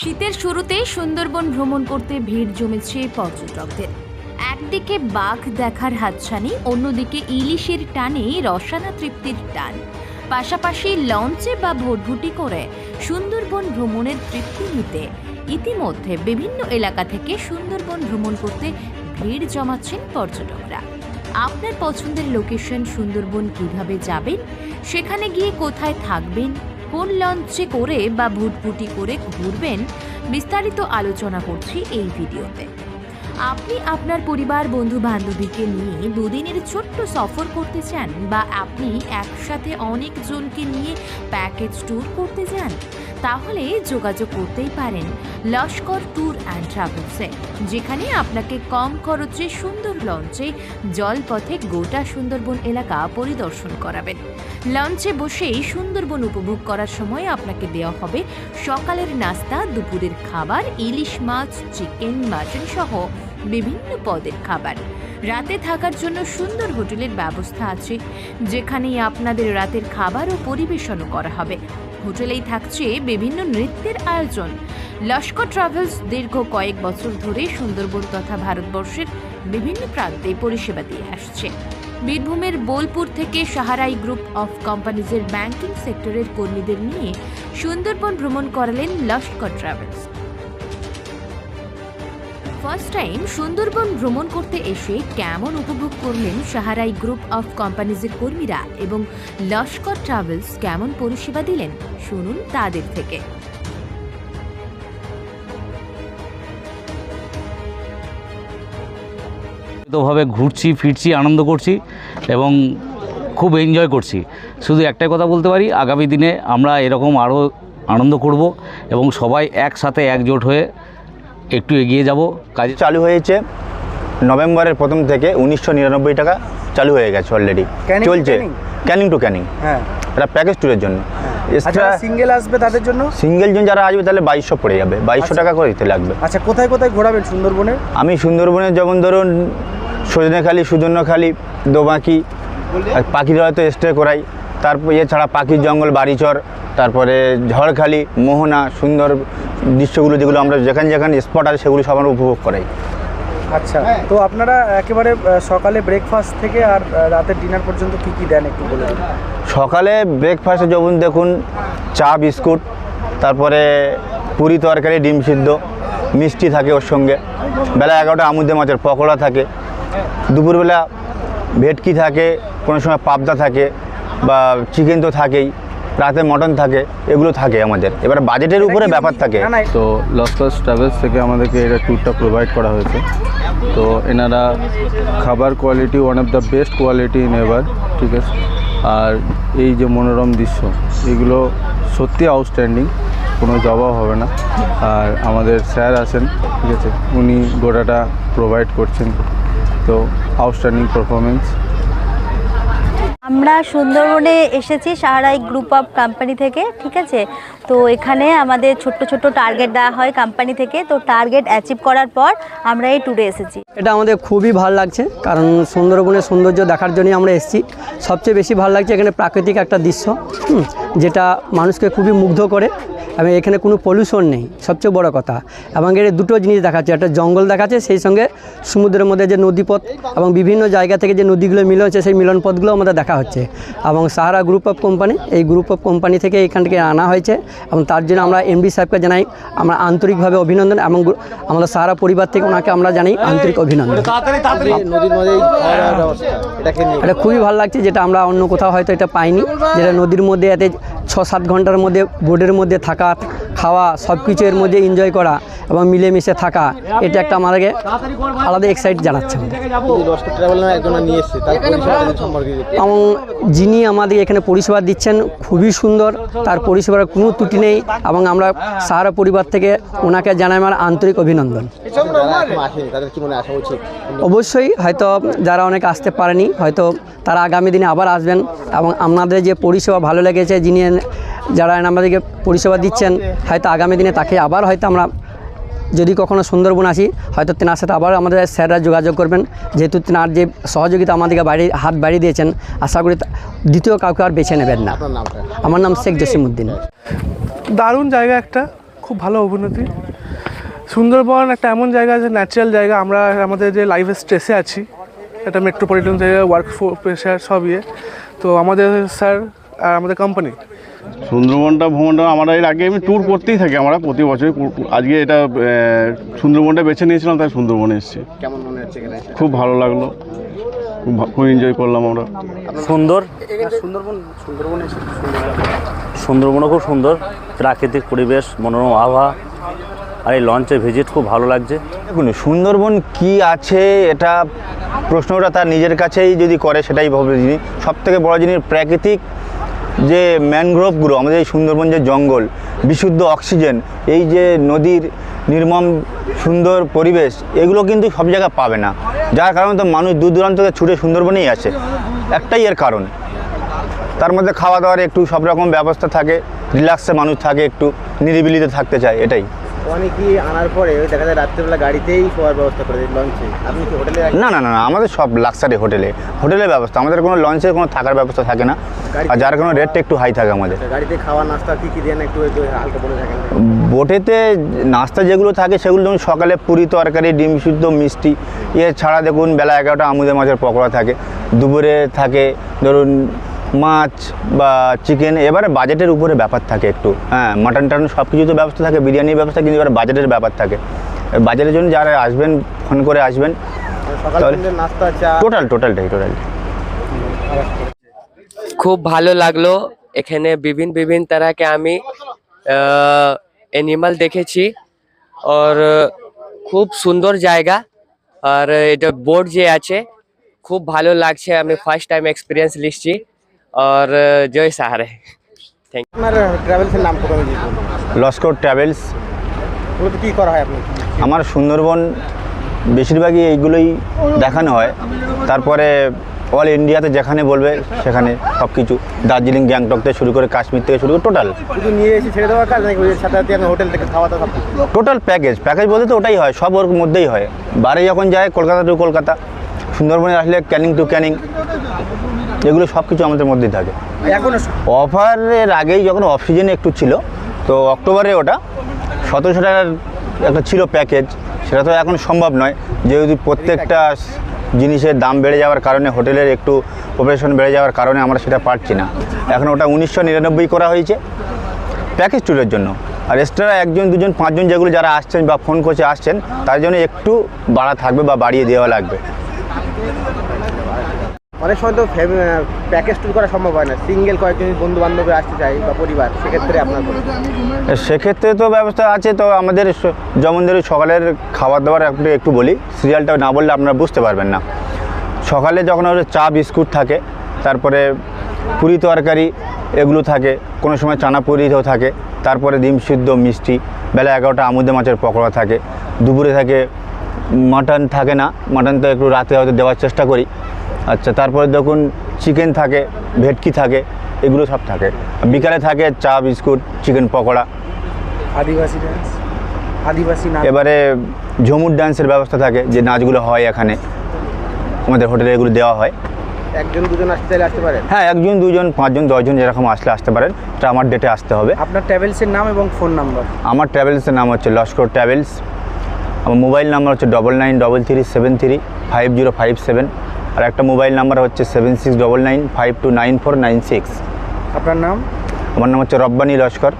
শীতের শুরুতে সুন্দরবন ভ্রমণ করতে ভিড় জমেছে পর্যটকদের। একদিকে বাঘ দেখার হাতছানি, অন্যদিকে ইলিশের টানে রসানা তৃপ্তির টান। পাশাপাশি লঞ্চে বা ভোটভুটি করে সুন্দরবন ভ্রমণের তৃপ্তি নিতে ইতিমধ্যে বিভিন্ন এলাকা থেকে সুন্দরবন ভ্রমণ করতে ভিড় জমাচ্ছেন পর্যটকরা। আপনার পছন্দের লোকেশন সুন্দরবন কীভাবে যাবেন? সেখানে গিয়ে কোথায় থাকবেন? কোন লঞ্চে করে বা ভুটভুটি করে ঘুরবেন বিস্তারিত আলোচনা করছি এই ভিডিওতে। আপনি আপনার পরিবার বন্ধু বান্ধবীকে নিয়ে দুদিনের ছোট্ট সফর করতে চান বা আপনি একসাথে অনেকজনকে নিয়ে প্যাকেজ ট্যুর করতে যান তাহলে যোগাযোগ করতেই পারেন লস্কর ট্যুর অ্যান্ড ট্রাভেলসে, যেখানে আপনাকে কম খরচে সুন্দর লঞ্চে, জলপথে গোটা সুন্দরবন এলাকা পরিদর্শন করাবেন। লঞ্চে বসেই সুন্দরবন উপভোগ করার সময় আপনাকে দেওয়া হবে সকালের নাস্তা, দুপুরের খাবার, ইলিশ মাছ, চিকেন, মাটন সহ বিভিন্ন পদের খাবার। রাতে থাকার জন্য সুন্দর হোটেলের ব্যবস্থা আছে, যেখানেই আপনাদের রাতের খাবার ও পরিবেশনও করা হবে। হোটেলেই থাকছে বিভিন্ন নৃত্যের আয়োজন। লস্কর ট্রাভেলস দীর্ঘ কয়েক বছর ধরে সুন্দরবন তথা ভারতবর্ষের বিভিন্ন প্রান্তে পরিষেবা দিয়ে আসছে। বীরভূমের বোলপুর থেকে সাহারাই গ্রুপ অফ কোম্পানিজের ব্যাংকিং সেক্টরের কর্মীদের নিয়ে সুন্দরবন ভ্রমণ করালেন Laskar travels. First time Sundarban ভ্রমণ করতে এসে কেমন উপভোগ করলেন সাহারাই গ্রুপ অফ কোম্পানিজের কর্মীরা এবং লস্কর ট্রাভেলস কেমন পরিষেবা দিলেন? শুনুন তাদের থেকে। ভাবে ঘুরছি, ফিরছি, আনন্দ করছি এবং খুব এনজয় করছি। শুধু একটাই কথা বলতে পারি, আগামী দিনে আমরা এরকম আরও আনন্দ করব এবং সবাই একসাথে একজোট হয়ে একটু এগিয়ে যাব। কাজ চালু হয়েছে নভেম্বরের প্রথম থেকে উনিশশো নিরানব্বই টাকা চালু হয়ে গেছে অলরেডি চলছে। ক্যানিং? ক্যানিং টু ক্যানিং হ্যাঁ। এটা প্যাকেজ ট্যুরের জন্য। আচ্ছা সিঙ্গেল আসবে তাদের জন্য? সিঙ্গেল জন যারা আসবে তাহলে বাইশশো পড়ে যাবে। বাইশশো আচ্ছা। টাকা করে দিতে লাগবে। আচ্ছা কোথায় কোথায় ঘোরাবেন সুন্দরবনে? আমি সুন্দরবনে যেমন ধরুন সজনেখালি সুজন্যখালি দোবাঁকি আর পাখিরা হয়তো স্টে করাই। তারপর এছাড়া পাখির জঙ্গল বাড়িচর তারপরে ঝড়খালি মোহনা সুন্দর দৃশ্যগুলো যেগুলো আমরা যেখানে যেখানে স্পট আছে সেগুলো সব আমরা উপভোগ করাই। আচ্ছা তো আপনারা একেবারে সকালে ব্রেকফাস্ট থেকে আর রাতের ডিনার পর্যন্ত কি কি দেন একটু বলে সকালে ব্রেকফাস্টে যেমন দেখুন চা বিস্কুট তারপরে পুরি তরকারি ডিম সিদ্ধ মিষ্টি থাকে ওর সঙ্গে। বেলা এগারোটা আমুদে মাছের পকোড়া থাকে। দুপুরবেলা ভেটকি থাকে কোনো সময় পাবদা থাকে বা চিকেন তো থাকেই। রাতে মটন থাকে এগুলো থাকে আমাদের। এবার বাজেটের উপরে ব্যাপার থাকে। তো লস্কস ট্রাভেলস থেকে আমাদেরকে এটা ট্যুরটা প্রোভাইড করা হয়েছে। তো এনারা খাবার quality one of the best quality in ever ঠিক আছে? আর এই যে মনোরম দৃশ্য এগুলো সত্যি আউটস্ট্যান্ডিং কোনো জবাব হবে না। আর আমাদের স্যার আছেন ঠিক আছে? উনি গোটাটা প্রোভাইড করছেন। তো আউটস্ট্যান্ডিং পারফরমেন্স আমরা সুন্দরবনে এসেছি সাহারাই গ্রুপ অফ কোম্পানি থেকে, ঠিক আছে? তো এখানে আমাদের ছোট্ট ছোট্ট টার্গেট দেওয়া হয় কোম্পানি থেকে, তো টার্গেট অ্যাচিভ করার পর আমরা এই ট্যুরে এসেছি। এটা আমাদের খুবই ভালো লাগছে, কারণ সুন্দরবনের সৌন্দর্য দেখার জন্যই আমরা এসেছি। সবচেয়ে বেশি ভালো লাগছে এখানে প্রাকৃতিক একটা দৃশ্য যেটা মানুষকে খুবই মুগ্ধ করে। এবং এখানে কোনো পলিউশন নেই। সবচেয়ে বড় কথা। এবং এর দুটো জিনিস দেখাচ্ছে। একটা জঙ্গল দেখাচ্ছে সেই সঙ্গে সমুদ্রের মধ্যে যে নদীপথ এবং বিভিন্ন জায়গা থেকে যে নদীগুলো মিলন হচ্ছে সেই মিলন পথগুলো আমাদের দেখা হচ্ছে। এবং সাহারা গ্রুপ অফ কোম্পানি এই গ্রুপ অফ কোম্পানি থেকে এখান থেকে আনা হয়েছে। এবং তার জন্য আমরা এমডি সাহেবকে জানাই আমরা আন্তরিকভাবে অভিনন্দন এবং আমাদের সারা পরিবার থেকে ওনাকে আমরা জানাই আন্তরিক অভিনন্দন। এটা খুবই ভালো লাগছে যেটা আমরা অন্য কোথাও হয়তো এটা পাইনি। যেটা নদীর মধ্যে এতে ছ সাত ঘণ্টার মধ্যে বোর্ডের মধ্যে থাকা খাওয়া সব কিছু এর মধ্যে এনজয় করা এবং মিলেমিশে থাকা এটা একটা আমাদেরকে আলাদা এক্সাইট জানাচ্ছে এবং যিনি আমাদের এখানে পরিষেবা দিচ্ছেন খুবই সুন্দর তার পরিষেবার কোনো ত্রুটি নেই এবং আমরা সাহারা পরিবার থেকে ওনাকে জানাই আমার আন্তরিক অভিনন্দন। অবশ্যই হয়তো যারা অনেকে আসতে পারেনি হয়তো তারা আগামী দিনে আবার আসবেন এবং আপনাদের যে পরিষেবা ভালো লেগেছে যিনি যারা আমাদেরকে পরিষেবা দিচ্ছেন হয়তো আগামী দিনে তাকে আবার হয়তো আমরা যদি কখনো সুন্দরবন আসি হয়তো তেনার সাথে আবার আমাদের স্যাররা যোগাযোগ করবেন। যেহেতু তেনার যে সহযোগিতা আমাদেরকে বাড়ি হাত বাড়িয়ে দিয়েছেন আশা করি তা- দ্বিতীয় কাউকে আর বেছে নেবেন না। আমার নাম শেখ জসিমুদ্দিন দারুণ জায়গা একটা খুব ভালো অভিনতি সুন্দরবন একটা এমন জায়গা যে ন্যাচারাল জায়গা আমরা আমাদের যে লাইফে স্ট্রেসে আছি একটা মেট্রোপলিটন জায়গা ওয়ার্ক প্রেশার সব ইয়ে। তো আমাদের স্যার আর আমাদের কোম্পানি সুন্দরবনটা ভ্রমণটা আমরা এর আগে আমি ট্যুর করতেই থাকি আমরা প্রতি বছরই আজকে এটা সুন্দরবনটা বেছে নিয়েছিলাম তাই সুন্দরবনে এসেছি। কেমন মনে হচ্ছে খুব ভালো লাগল খুব এনজয় করলাম আমরা। সুন্দর? সুন্দরবন সুন্দরবন সুন্দরবনও খুব সুন্দর প্রাকৃতিক পরিবেশ মনোরম আবহাওয়া আর এই লঞ্চে ভিজিট খুব ভালো লাগছে। দেখুন সুন্দরবন কি আছে এটা প্রশ্নটা তার নিজের কাছেই যদি করে সেটাই ভাবে জিনিস সব থেকে বড় জিনিস প্রাকৃতিক যে ম্যানগ্রোভগুলো আমাদের এই সুন্দরবন যে জঙ্গল, বিশুদ্ধ অক্সিজেন এই যে নদীর নির্মম সুন্দর পরিবেশ, এগুলো কিন্তু সব জায়গায় পাবে না। যার কারণে তো মানুষ দূর দূরান্ত থেকে ছুটে সুন্দরবনেই আসে। একটাই এর কারণ। তার মধ্যে খাওয়া দাওয়ার একটু সব রকম ব্যবস্থা থাকে রিল্যাক্সে মানুষ থাকে একটু, নিরিবিলিতে থাকতে চায়, এটাই। অনেকে আনার পরে দেখা যায় রাত্রেবেলা গাড়িতেই শোয়ার ব্যবস্থা করে দেয় লঞ্চে আপনি কি হোটেলে না না না না আমাদের সব লাক্সারি হোটেলে হোটেলের ব্যবস্থা আমাদের কোনো লঞ্চের কোনো থাকার ব্যবস্থা থাকে না। আর যার কোনো রেটটা একটু হাই থাকে আমাদের। গাড়িতে খাওয়া নাস্তা কি কি দেন একটু একটু হালকা বলে থাকেন? বোটেতে নাস্তা যেগুলো থাকে সেগুলো যেমন সকালে পুরি তরকারি ডিম সিদ্ধ মিষ্টি এছাড়া দেখুন বেলা এগারোটা আমুদে মাছের পকোড়া থাকে। দুপুরে থাকে ধরুন মাছ বা চিকেন এবারে বাজেটের উপরে ব্যাপার থাকে একটু। হ্যাঁ মাটন টাটন সব কিছু তো ব্যবস্থা থাকে বিরিয়ানির ব্যবস্থা কিন্তু এবার বাজেটের ব্যাপার থাকে। বাজারের জন্য যারা আসবেন ফোন করে আসবেন। টোটাল টোটালটাই টোটাল খুব ভালো লাগল। এখানে বিভিন্ন বিভিন্ন তারাকে আমি অ্যানিমাল দেখেছি। আর খুব সুন্দর জায়গা। আর এটা বোর্ড যে আছে খুব ভালো লাগছে। আমি ফার্স্ট টাইম এক্সপিরিয়েন্স লিখছি আর জয় সাহারে আপনার ট্রাভেলসের নাম দিয়েছি লস্কর ট্রাভেলস ওগুলোতে কী করা হয় আপনি আমার সুন্দরবন বেশিরভাগই এইগুলোই দেখানো হয়। তারপরে অল ইন্ডিয়াতে যেখানে বলবে সেখানে সব কিছু দার্জিলিং গ্যাংটক থেকে শুরু করে কাশ্মীর থেকে শুরু করে টোটাল শুধু নিয়ে এসে ছেড়ে দেওয়ার কাজ নাকি সাথে সাথে হোটেল থেকে খাওয়া দাওয়া টোটাল প্যাকেজ প্যাকেজ বলতে তো ওটাই হয় সব ওর মধ্যেই হয়। বারে যখন যায় কলকাতা টু কলকাতা। সুন্দরবনে আসলে ক্যানিং টু ক্যানিং এগুলো সব কিছু আমাদের মধ্যেই থাকে। এখন অফারের আগেই যখন অফ সিজনে একটু ছিল তো অক্টোবরে ওটা সতেরোশো টাকার একটা ছিল প্যাকেজ সেটা তো এখন সম্ভব নয়। যেহেতু প্রত্যেকটা জিনিসের দাম বেড়ে যাওয়ার কারণে হোটেলের একটু অপারেশন বেড়ে যাওয়ার কারণে আমরা সেটা পারছি না। এখন ওটা উনিশশো নিরানব্বই করা হয়েছে প্যাকেজ ট্যুরের জন্য। আর এক্সট্রা একজন দুজন পাঁচজন যেগুলো যারা আসছেন বা ফোন করছে আসছেন তার জন্য একটু বাড়া থাকবে বা বাড়িয়ে দেওয়া লাগবে। অনেক সময় তো প্যাকেজ ট্যুর করা সম্ভব হয় না। সিঙ্গেল কয়েকজন বন্ধু বান্ধবী আসতে চাই বা পরিবার, সেক্ষেত্রে আপনার সেক্ষেত্রে তো ব্যবস্থা আছে, তো আমাদের যেমন ধরুন সকালের খাবার দাবার একটু একটু বলি, সিরিয়ালটা না বললে আপনারা বুঝতে পারবেন না। সকালে যখন চা, বিস্কুট থাকে, তারপরে পুরি তরকারি এগুলো থাকে, কোনো সময় চানা পুরিও থাকে, তারপরে ডিম সিদ্ধ, মিষ্টি, বেলা এগারোটা আমুদে মাছের পকোড়া থাকে, দুপুরে থাকে মাটন থাকে না মাটন তো একটু রাতে হয়তো দেওয়ার চেষ্টা করি আচ্ছা তারপরে দেখুন চিকেন থাকে ভেটকি থাকে এগুলো সব থাকে। বিকালে থাকে চা বিস্কুট চিকেন পকোড়া। আদিবাসী ডান্স আদিবাসী নাচ। এবারে ঝুমুর ডান্সের ব্যবস্থা থাকে যে নাচগুলো হয় এখানে। আমাদের হোটেলে এগুলো দেওয়া হয়। একজন দুজন আসতে চাইলে আসতে পারেন? হ্যাঁ একজন দুজন পাঁচজন দশজন যেরকম আসলে আসতে পারেন। এটা আমার ডেটে আসতে হবে। আপনার ট্রাভেলসের নাম এবং ফোন নাম্বার আমার ট্রাভেলসের নাম হচ্ছে লস্কর ট্রাভেলস আমার মোবাইল নাম্বার হচ্ছে double nine double three seven three five zero five seven আর একটা মোবাইল নাম্বার হচ্ছে seven six double nine five two nine four nine six. আপনার নাম? আমার নাম হচ্ছে রব্বানি লস্কর।